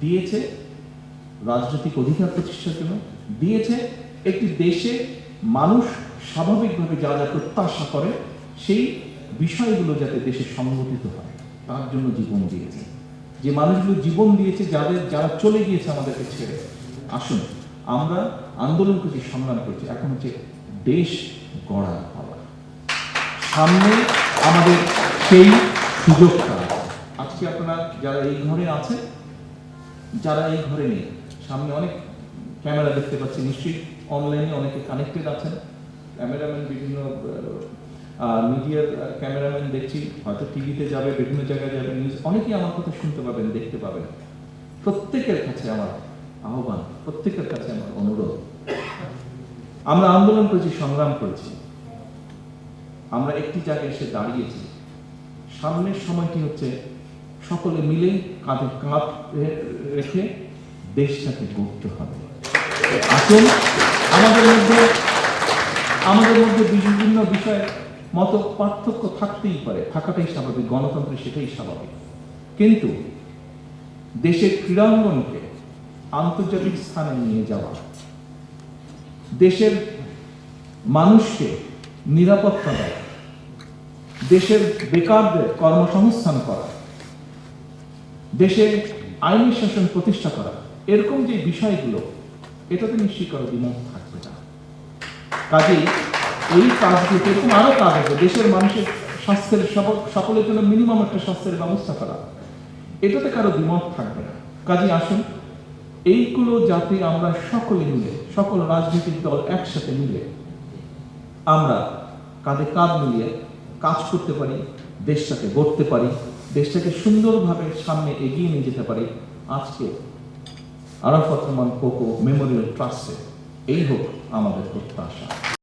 দিয়েছে রাজনৈতিক অধিকার প্রতিষ্ঠার জন্য, দিয়েছে একটি দেশে মানুষ স্বাভাবিকভাবে যা যা প্রত্যাশা করে, সেই বিষয়গুলো যাতে দেশে সংগঠিত হয়, তার জন্য জীবন দিয়েছে। যে মানুষগুলো জীবন দিয়েছে, যাদের, যারা চলে গিয়েছে আমাদেরকে ছেড়ে, আসুন, আমরা আন্দোলন করছি, সংগ্রাম করছি। এখন হচ্ছে দেশ গড়ার পালা। সামনে আমাদের সেই সুযোগটা। আজকে আপনারা যারা এই ঘরে আছেন যারা এই ঘরে নেই, সামনে অনেক ক্যামেরা দেখতে পাচ্ছি নিশ্চয়ই অনলাইনে অনেকে কানেক্টেড আছেন। ক্যামেরাম্যান বিভিন্ন মিডিয়ার ক্যামেরাম্যান দেখছি, হয়তো টিভিতে যাবে, বিভিন্ন জায়গায় যাবে নিউজ অনেকেই আমার কথা শুনতে পাবেন, দেখতে পাবেন। প্রত্যেকের কাছে আমার আহ্বান, প্রত্যেকের কাছে আমার অনুরোধ। আমরা আন্দোলন করেছি, সংগ্রাম করেছি। আমরা একটি জায়গায় এসে দাঁড়িয়েছি। সামনের সময়টি হচ্ছে সকলে মিলে কাঁধে কাঁধ রেখে দেশটাকে গড়তে হবে। আসুন, আমাদের মধ্যে আমাদের মধ্যে বিভিন্ন বিষয়ে মত পার্থক্য থাকতেই পারে। থাকাটাই স্বাভাবিক, গণতন্ত্রে সেটাই স্বাভাবিক। কিন্তু দেশের ক্রীড়াঙ্গনকে আন্তর্জাতিক স্থানে নিয়ে যাওয়া, দেশের মানুষকে নিরাপত্তা দেয় দেশের বেকারদের কর্মসংস্থান করা দেশে আইনি শাসন প্রতিষ্ঠা করা, এরকম যে বিষয়গুলো, এটাতে নিশ্চয়ই কারও দ্বিমত থাকবে না। কাজেই এই কাজগুলো এরকম আরও কাজ আছে, দেশের মানুষের স্বাস্থ্যের সকলের জন্য মিনিমাম একটা স্বাস্থ্যের ব্যবস্থা করা, এটাতে কারও দ্বিমত থাকবে না। কাজে আসুন, এইগুলো যাতে আমরা সকলে মিলে, সকল রাজনৈতিক দল একসাথে মিলে আমরা কাঁধে কাঁধ মিলিয়ে কাজ করতে পারি দেশটাকে গড়তে পারি, দেশটাকে সুন্দরভাবে সামনে এগিয়ে নিয়ে যেতে পারি, আজকে আরাফত রহমান কোকো মেমোরিয়াল ট্রাস্টে। এই হোক আমাদের প্রত্যাশা।